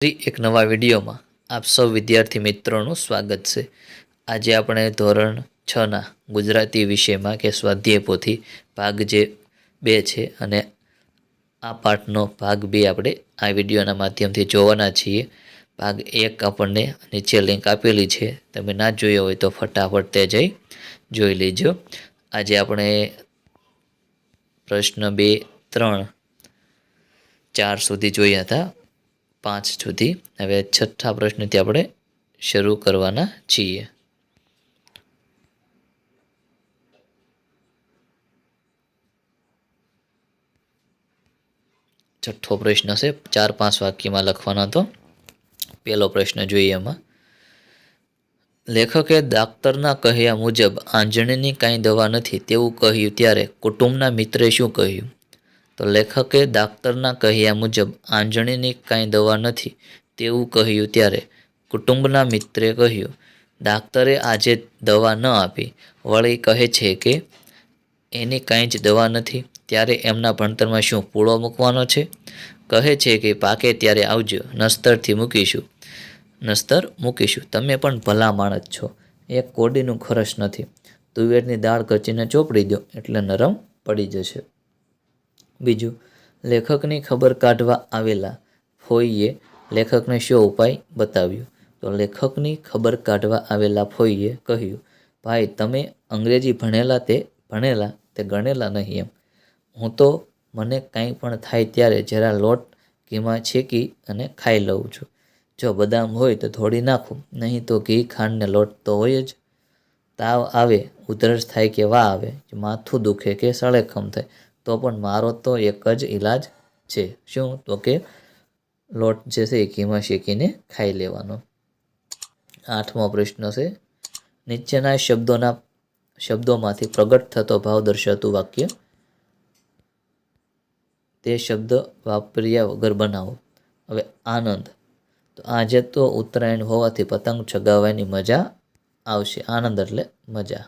એક નવા વિડીયોમાં આપ સૌ વિદ્યાર્થી મિત્રોનું સ્વાગત છે. આજે આપણે ધોરણ છના ગુજરાતી વિષયમાં કે સ્વાધ્યાય પોથી ભાગ જે બે છે અને આ પાઠનો ભાગ બે આપણે આ વિડીયોના માધ્યમથી જોવાના છીએ. ભાગ એક આપણને નીચે લિંક આપેલી છે. તમે ના જોયો હોય તો ફટાફટ તે જઈ જોઈ લેજો. આજે આપણે પ્રશ્ન બે, ત્રણ, ચાર સુધી જોયા હતા. પાંચ સુધી. હવે છઠ્ઠા પ્રશ્નથી આપણે શરૂ કરવાના છીએ. છઠ્ઠો પ્રશ્ન છે ચાર પાંચ વાક્યમાં લખવાનો હતો. પહેલો પ્રશ્ન જોઈએ એમાં. લેખકે ડાક્ટરના કહ્યા મુજબ આંજણીની કાંઈ દવા નથી. તેવું કહ્યું ત્યારે કુટુંબના મિત્રે શું કહ્યું? તો લેખકે ડાક્ટરના કહ્યા મુજબ આંજણીની કાંઈ દવા નથી તેવું કહ્યું ત્યારે કુટુંબના મિત્રે કહ્યું ડાક્ટરે આજે દવા ન આપી. વળી કહે છે કે, એની કાંઈ જ દવા નથી. ત્યારે એમના ભણતરમાં શું પૂળો મૂકવાનો છે? કહે છે કે, પાકે ત્યારે આવજો. નસ્તરથી મૂકીશું. નસ્તર મૂકીશું. તમે પણ ભલા માણસ છો. એક કોડીનું ખરશ નથી. તુવેરની દાળ કચીને ચોપડી દો એટલે નરમ પડી જશે. બીજું, લેખકની ખબર કાઢવા આવેલા ફોઈએ લેખકને શો ઉપાય બતાવ્યો? તો લેખકની ખબર કાઢવા આવેલા ફોઈએ કહ્યું, ભાઈ, તમે અંગ્રેજી ભણેલા તે ભણેલા, તે ગણેલા નહીં એમ. હું તો મને કાંઈ પણ થાય ત્યારે જરા લોટ ઘીમાં છેકી અને ખાઈ લઉં છું. જો બદામ હોય તો થોડી નાખું, નહીં તો ઘી ખાંડને લોટ તો હોય જ. તાવ આવે, ઉધરસ થાય કે વા આવે માથું દુખે કે સળેખમ થાય તો પણ મારો તો એક જ ઈલાજ છે. શું? તો કે લોટ જે છે એ ઘીમાં શેકીને ખાઈ લેવાનો. આઠમો પ્રશ્ન છે, નીચેના શબ્દોના શબ્દોમાંથી પ્રગટ થતો ભાવ દર્શાવતું વાક્ય. તે શબ્દ વાપર્યા વગર બનાવો. હવે આનંદ. તો આજે તો ઉત્તરાયણ હોવાથી પતંગ ચગાવવાની મજા આવશે. આનંદ એટલે મજા.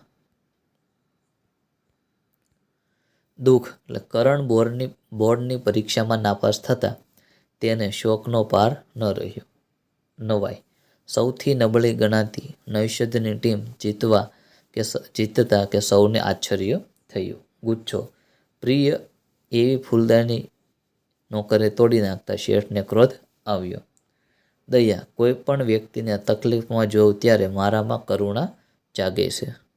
દુઃખ એટલે કરણ બોર્ડની બોર્ડની પરીક્ષામાં નાપાસ થતાં તેને શોકનો પાર ન રહ્યો. નવાઈ. સૌથી નબળી ગણાતી નૈષધની ટીમ જીતવા કે જીતતા કે સૌને આશ્ચર્ય થયું. ગુચ્છો. પ્રિય એવી ફૂલદાની નોકરે તોડી નાખતા શેઠને ક્રોધ આવ્યો. દયા, કોઈ પણ વ્યક્તિને તકલીફમાં જોઉં ત્યારે મારામાં કરુણા જાગે છે.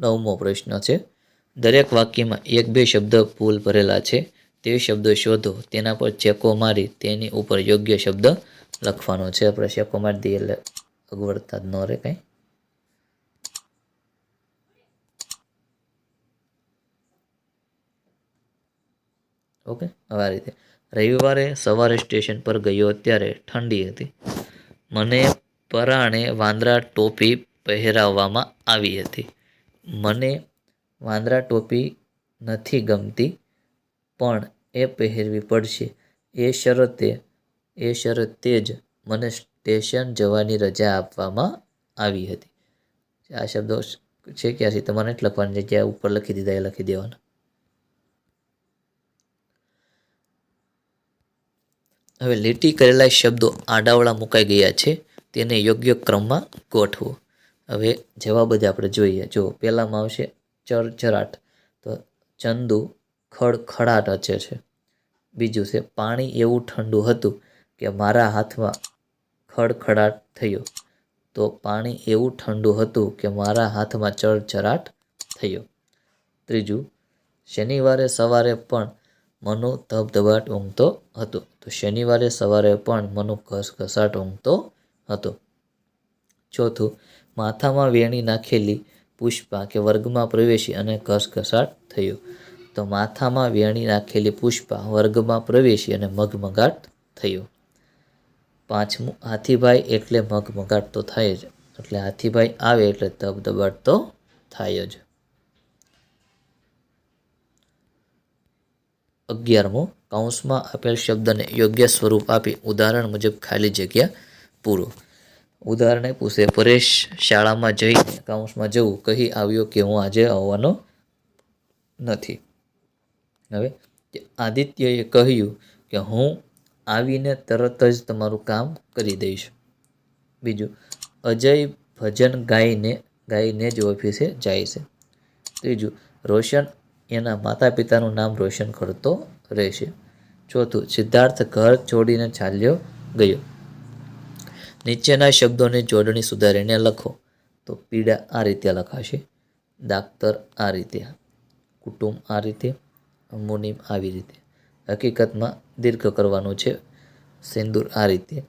નવમો પ્રશ્ન છે. દરેક વાક્યમાં એક બે શબ્દ ભૂલ ભરેલા છે. તે શબ્દો શોધો. તેના પર ચેકો મારી તેની ઉપર યોગ્ય શબ્દ લખવાનો છે. આપણે ચેકો મારી દઈએ એટલે અગવડતા જ ન રહે કંઈ. ઓકે, હવે આ રીતે. રવિવારે સવારે સ્ટેશન પર ગયો ત્યારે ઠંડી હતી. મને પરાણે વાંદરા ટોપી પહેરાવવામાં આવી હતી. મને વાંદરા ટોપી નથી ગમતી, પણ એ પહેરવી પડશે. એ શરતે એ શરતે જ મને સ્ટેશન જવાની રજા આપવામાં આવી હતી. આ શબ્દો છે ક્યાંથી? તમારે જ લખવાની જગ્યાએ ઉપર લખી દીધા, એ લખી દેવાના. હવે લીટી કરેલા શબ્દો આડાવળા મુકાઈ ગયા છે, તેને યોગ્ય ક્રમમાં ગોઠવો. હવે જવાબ જ આપણે જોઈએ. જો પહેલાંમાં આવશે ચરચરાટ તો ચંદુ ખડખડાટ રચે છે. બીજું છે પાણી એવું ઠંડુ હતું કે મારા હાથમાં ખડખડાટ થયો. તો પાણી એવું ઠંડુ હતું કે મારા હાથમાં ચરચરાટ થયો. ત્રીજું, શનિવારે સવારે પણ મનો ધબધબાટ ઊંઘતો હતો. તો શનિવારે સવારે પણ મનુ ઘસઘસાટ ઊંઘતો હતો. ચોથું માથામાં વેણી નાખેલી પુષ્પા કે વર્ગમાં પ્રવેશી અને ઘસઘસાટ થયો. તો માથામાં વેણી નાખેલી પુષ્પા વર્ગમાં પ્રવેશી અને મગમગાટ થયો. પાંચમું, હાથીભાઈ એટલે મગમગાટ તો થાય જ. એટલે હાથીભાઈ આવે એટલે ધબધબાટ તો થાય જ. અગિયારમો, કૌંસમાં આપેલ શબ્દને યોગ્ય સ્વરૂપ આપી ઉદાહરણ મુજબ ખાલી જગ્યા પૂરો. ઉદાહરણ આપ્યું છે પરેશ, શાળામાં જઈને એકાઉન્ટ્સમાં જવું કહી આવ્યો કે હું આજે આવવાનો નથી. હવે આદિત્યએ કહ્યું કે, હું આવીને તરત જ તમારું કામ કરી દઈશ. બીજું, અજય ભજન ગાઈને ગાઈને જ ઓફિસે જાય છે. ત્રીજું, રોશન એના માતા પિતાનું નામ રોશન કરતો રહેશે. ચોથું, સિદ્ધાર્થ ઘર છોડીને ચાલ્યો ગયો. નીચેના શબ્દોની જોડણી સુધારીને લખો. તો પીડા આ રીતે લખાશે. ડાક્ટર આ રીતે. કુટુંબ આ રીતે. મુનિમ આવી રીતે. હકીકતમાં દીર્ઘ કરવાનું છે. સિંદૂર આ રીતે.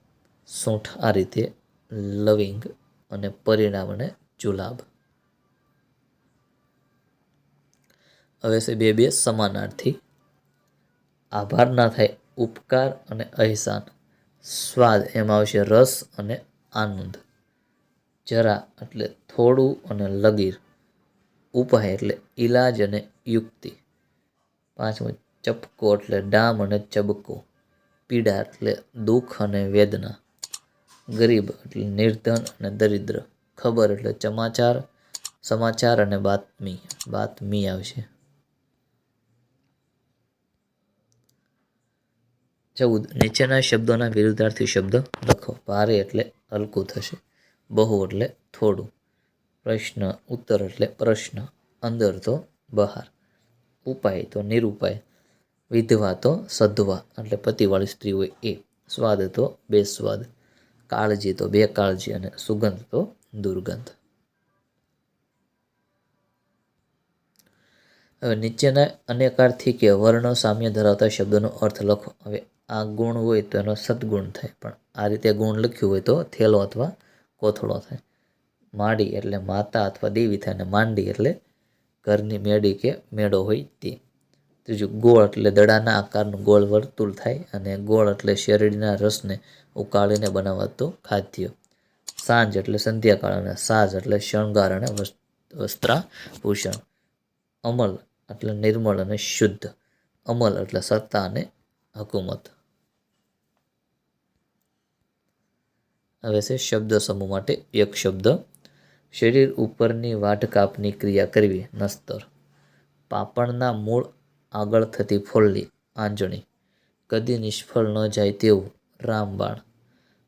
સૂંઠ આ રીતે. લવિંગ અને પરિણામને જુલાબ. હવે છે બે બે સમાનાર્થી. આભાર ના થાય. ઉપકાર અને અહેસાન. સ્વાદ, એમાં આવશે રસ અને આનંદ. જરા એટલે થોડું અને લગીર. ઉપાય એટલે ઈલાજ અને યુક્તિ. પાંચમું, ચપકો એટલે ડામ અને ચબકો. પીડા એટલે દુઃખ અને વેદના. ગરીબ એટલે નિર્ધન અને દરિદ્ર. ખબર એટલે સમાચાર સમાચાર અને બાતમી. બાતમી આવશે. ચૌદ. નીચેના શબ્દોના વિરુદ્ધાર્થી શબ્દ લખો. ભારે એટલે હલકું થશે. બહુ એટલે થોડું. પ્રશ્ન, ઉત્તર એટલે પ્રશ્ન. અંદર તો બહાર. ઉપાય તો નિરુપાય. વિધવા તો સધવા એટલે પતિવાળી સ્ત્રી હોય એ. સ્વાદ તો બેસ્વાદ. કાળજી તો બે કાળજી અને સુગંધ તો દુર્ગંધ. હવે નીચેના અનેકાર્થી કે વર્ણ સામ્ય ધરાવતા શબ્દોનો અર્થ લખો. હવે આ ગુણ હોય તો એનો સદગુણ થાય. પણ આ રીતે ગુણ લખ્યું હોય તો થેલો અથવા કોથળો થાય. માડી એટલે માતા અથવા દેવી થાય અને માંડી એટલે ઘરની મેડી કે મેળો હોય તે. ત્રીજું, ગોળ એટલે દડાના આકારનું ગોળ વર્તુળ થાય અને ગોળ એટલે શેરડીના રસને ઉકાળીને બનાવાતું ખાદ્ય. સાંજ એટલે સંધ્યાકાળ અને સાજ એટલે શણગાર અને વસ્ત્રાભૂષણ. અમલ એટલે નિર્મળ અને શુદ્ધ. અમલ એટલે સત્તા અને હકુમત. હવે છે શબ્દ સમૂહ માટે એક શબ્દ. શરીર ઉપરની વાઢ કાપની ક્રિયા કરવી, નસ્તર. પાપણના મૂળ આગળ થતી ફોલ્લી, આંજણી. કદી નિષ્ફળ ન જાય તેવું રામબાણ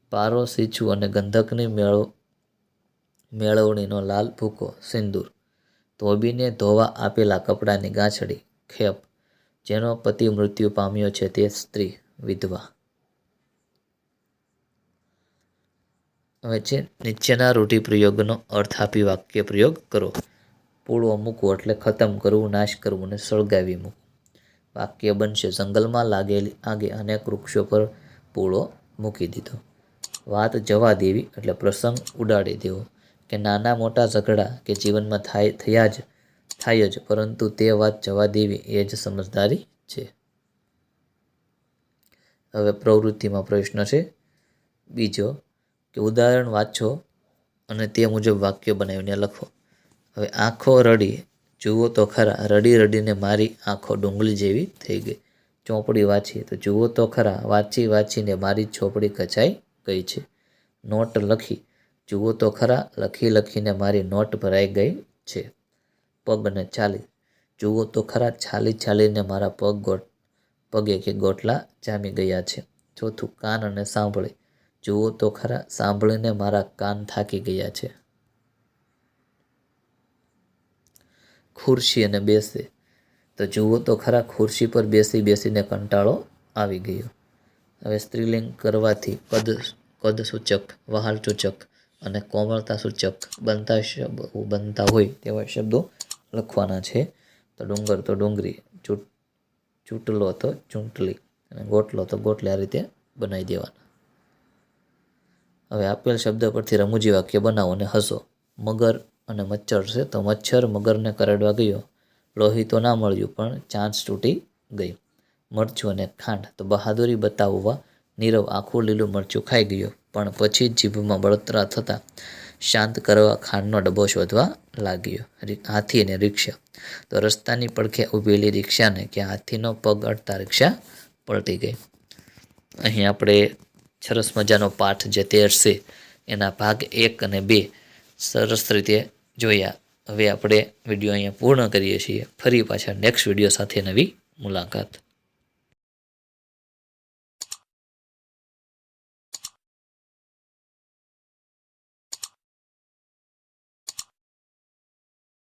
પારો સીછું અને ગંધકની મેળવ મેળવણીનો લાલ ભૂકો, સિંદૂર. ધોબીને ધોવા આપેલા કપડાની ગાંછડી, ખેપ. જેનો પતિ મૃત્યુ પામ્યો છે તે સ્ત્રી, વિધવા. હવે છે. નીચેના રૂઢિપ્રયોગનો અર્થ આપી વાક્ય પ્રયોગ કરો. પૂળો મૂકવો એટલે ખતમ કરવું, નાશ કરવું અને સળગાવી મૂકવું. વાક્ય બનશે જંગલમાં લાગેલી આગે અનેક વૃક્ષો પર પૂળો મૂકી દીધો. વાત જવા દેવી એટલે પ્રસંગ ઉડાડી દેવો. કે નાના મોટા ઝઘડા કે જીવનમાં થાય, થયા જ, થાય જ, પરંતુ તે વાત જવા દેવી એ જ સમજદારી છે. હવે પ્રવૃત્તિમાં પ્રશ્ન છે. બીજો કે ઉદાહરણ વાંચો અને તે મુજબ વાક્ય બનાવીને લખો. હવે આંખો રડી, જુઓ તો ખરા, રડી રડીને મારી આંખો ડુંગળી જેવી થઈ ગઈ. ચોપડી વાંચી, તો જુઓ તો ખરા, વાંચી વાંચીને મારી ચોપડી કચાઈ ગઈ છે. નોટ લખી, જુઓ તો ખરા, લખી લખીને મારી નોટ ભરાઈ ગઈ છે. પગને ચાલી, જુઓ તો ખરા, છાલી છાલીને મારા પગ ગોટ, પગે કે ગોટલા જામી ગયા છે. ચોથું કાન અને સાંભળી જુઓ તો ખરા, સાંભળીને મારા કાન થાકી ગયા છે. ખુરશી અને બેસે. તો જુઓ તો ખરા, ખુરશી પર બેસી બેસીને કંટાળો આવી ગયો. હવે સ્ત્રીલિંગ કરવાથી કદ કદ સૂચક, વહાલ સૂચક અને કોમળતા સૂચક બનતા શબ્દ, બનતા હોય તેવા શબ્દો લખવાના છે. તો ડુંગર તો ડુંગરી, ચૂંટ, ચૂંટલો તો ચૂંટલી અને ગોટલો તો ગોટલે આ રીતે બનાવી દેવાના. હવે આપેલ શબ્દ પરથી રમૂજી વાક્ય બનાવો અને હસો. મગર અને મચ્છર છે તો મચ્છર મગરને કરડવા ગયો. લોહી તો ના મળ્યું, પણ ચાંચ તૂટી ગઈ. મરચું અને ખાંડ તો બહાદુરી બતાવવા નીરવ આખું લીલું મરચું ખાઈ ગયો, પણ પછી જીભમાં બળતરા થતાં શાંત કરવા ખાંડનો ડબ્બો શોધવા લાગ્યો. હાથી અને રિક્ષા. તો રસ્તાની પડખે ઊભેલી રિક્ષાને કે હાથીનો પગ અડતા રિક્ષા પલટી ગઈ. અહીં આપણે સરસ મજાનો પાઠ જે તેર છે, એના ભાગ એક અને બે સરસ રીતે જોયા. હવે આપણે વીડિયો અહીંયા પૂર્ણ કરીએ છીએ. ફરી પાછા નેક્સ્ટ વીડિયો સાથે નવી મુલાકાત.